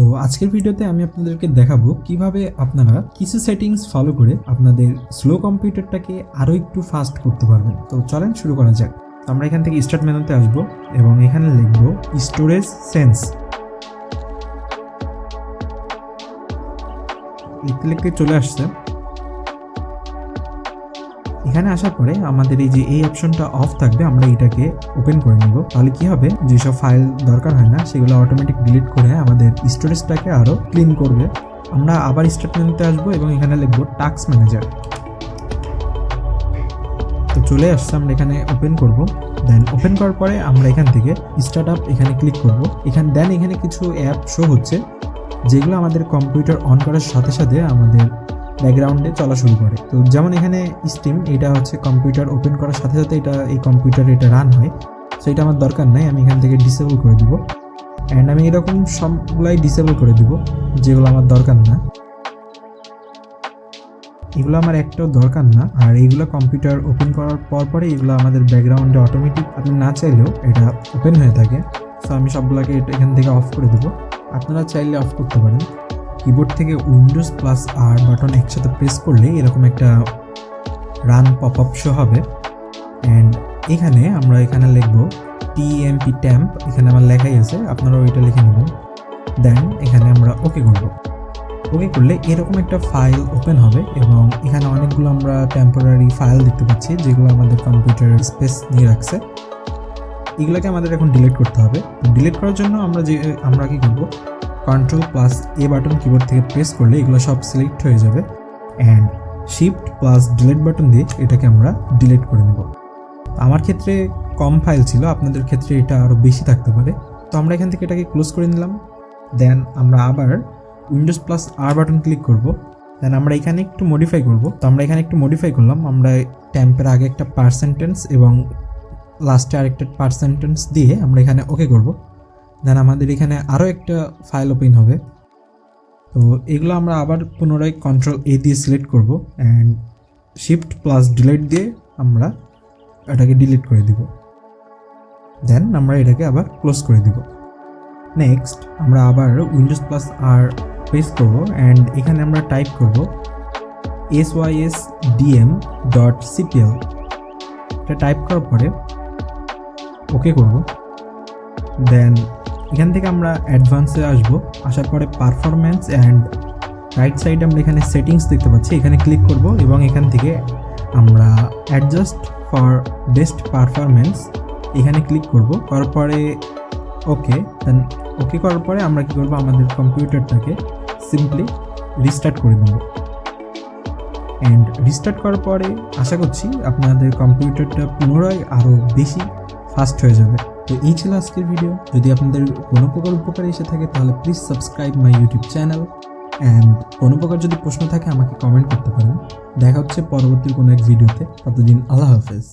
তো আজকের ভিডিওতে আমি আপনাদেরকে দেখাবো কীভাবে আপনারা কিছু সেটিংস ফলো করে আপনাদের স্লো কম্পিউটারটাকে আরও একটু ফাস্ট করতে পারবেন। তো চলেন শুরু করা যাক। আমরা এখান থেকে স্টার্ট মেনুতে আসব এবং এখানে লিখব স্টোরেজ সেন্স লিখতে লিখতে চলে আসছে। এখানে আসার পরে আমাদের এই যে এই অপশনটা অফ থাকবে, আমরা এটাকে ওপেন করে নিব। তাহলে কি হবে? যেসব ফাইল দরকার হয় না, সেগুলো অটোমেটিক ডিলিট করে আমাদের স্টোরেজটাকে আরও ক্লিন করবে। আমরা আবার স্টার্ট মেনুতে আসব এবং এখানে লিখব টাস্ক ম্যানেজার তো চলে আসছে, আমরা এখানে ওপেন করব। দেন ওপেন করার পরে আমরা এখান থেকে স্টার্ট আপ এখানে ক্লিক করব। এখানে দেন এখানে কিছু অ্যাপ শো হচ্ছে, যেগুলো আমাদের কম্পিউটার অন করার সাথে সাথে আমাদের ব্যাকগ্রাউন্ডে চলা শুরু করে। তো যেমন এখানে স্টিম এটা হচ্ছে কম্পিউটার ওপেন করার সাথে সাথে এটা, এই কম্পিউটারে এটা রান হয়। সো এটা আমার দরকার নাই, আমি এখান থেকে ডিসেবল করে দিব। অ্যান্ড আমি এরকম সবগুলাই ডিসেবল করে দিব, যেগুলো আমার দরকার না। এগুলো আমার একটাও দরকার না, আর এইগুলো কম্পিউটার ওপেন করার পর পরে এগুলো আমাদের ব্যাকগ্রাউন্ডে অটোমেটিক আপনি না চাইলেও এটা ওপেন হয়ে থাকে। সো আমি সবগুলোকে এখান থেকে অফ করে দেবো। আপনারা চাইলে অফ করতে পারেন। কিবোর্ড থেকে উইন্ডোজ প্লাস আর বাটন একসাথে প্রেস করলে এরকম একটা রান পপ আপ শো হবে। অ্যান্ড এখানে আমরা এখানে লিখব টিএমপি ট্যাম্প এখানে আমার লেখাই আছে আপনারা ওইটা লিখে নেবেন। দেন এখানে আমরা ওকে করব। ওকে করলে এরকম একটা ফাইল ওপেন হবে এবং এখানে অনেকগুলো আমরা টেম্পোরারি ফাইল দেখতে পাচ্ছি, যেগুলো আমাদের কম্পিউটার স্পেস নিয়ে রাখছে। এগুলোকে আমাদের এখন ডিলিট করতে হবে। ডিলিট করার জন্য আমরা যে, আমরা কি করব? Control plus A button keyboard থেকে প্রেস করলে এগুলো সব সিলেক্ট হয়ে যাবে। And shift plus delete button দিয়ে এটাকে আমরা ডিলিট করে নেব। আমার ক্ষেত্রে কম ফাইল ছিল, আপনাদের ক্ষেত্রে এটা আরও বেশি থাকতে পারে। তো আমরা এখান থেকে এটাকে ক্লোজ করে নিলাম। দেন আমরা আবার Windows plus R button click করব। দেন আমরা এখানে একটু মডিফাই করব। তো আমরা এখানে একটু মডিফাই করলাম। আমরা ট্যাম্পের আগে একটা পার্সেন্টেন্স এবং লাস্টে আর আরেকটা পার্সেন্টেন্স দিয়ে আমরা এখানে ওকে করব। দেন আমাদের এখানে আরও একটা ফাইল ওপেন হবে। তো এগুলো আমরা আবার পুনরায় কন্ট্রোল এ দিয়ে সিলেক্ট করব অ্যান্ড শিফট প্লাস ডিলিট দিয়ে আমরা এটাকে ডিলিট করে দিব। দেন আমরা এটাকে আবার ক্লোজ করে দিব। নেক্সট আমরা আবার উইন্ডোজ প্লাস আর প্রেস করব অ্যান্ড এখানে আমরা টাইপ করব S Y S DM dot CPL এটা টাইপ করার পরে ওকে করব। দেন এখান থেকে আমরা অ্যাডভান্সে আসব, আসার পরে পারফরমেন্স অ্যান্ড রাইট সাইডে আমরা এখানে সেটিংস দেখতে পাচ্ছি, এখানে ক্লিক করব এবং এখান থেকে আমরা অ্যাডজাস্ট ফর বেস্ট পারফরমেন্স এখানে ক্লিক করব, করার পরে ওকে দেন ওকে করার পরে আমরা কী করব, আমাদের কম্পিউটারটাকে সিম্পলি রিস্টার্ট করে দেব। অ্যান্ড রিস্টার্ট করার পরে আশা করছি আপনাদের কম্পিউটারটা পুনরায় আরও বেশি ফাস্ট হয়ে যাবে। তো এই ছিল আজকের ভিডিও যদি আপনাদের কোনো প্রকার উপকার এসে থাকে, তাহলে please subscribe my YouTube channel and কোনো প্রকার যদি প্রশ্ন থাকে, আমাকে কমেন্ট করতে পারেন। দেখা হচ্ছে পরবর্তী কোনো এক ভিডিওতে ততদিন আল্লাহ হাফেজ।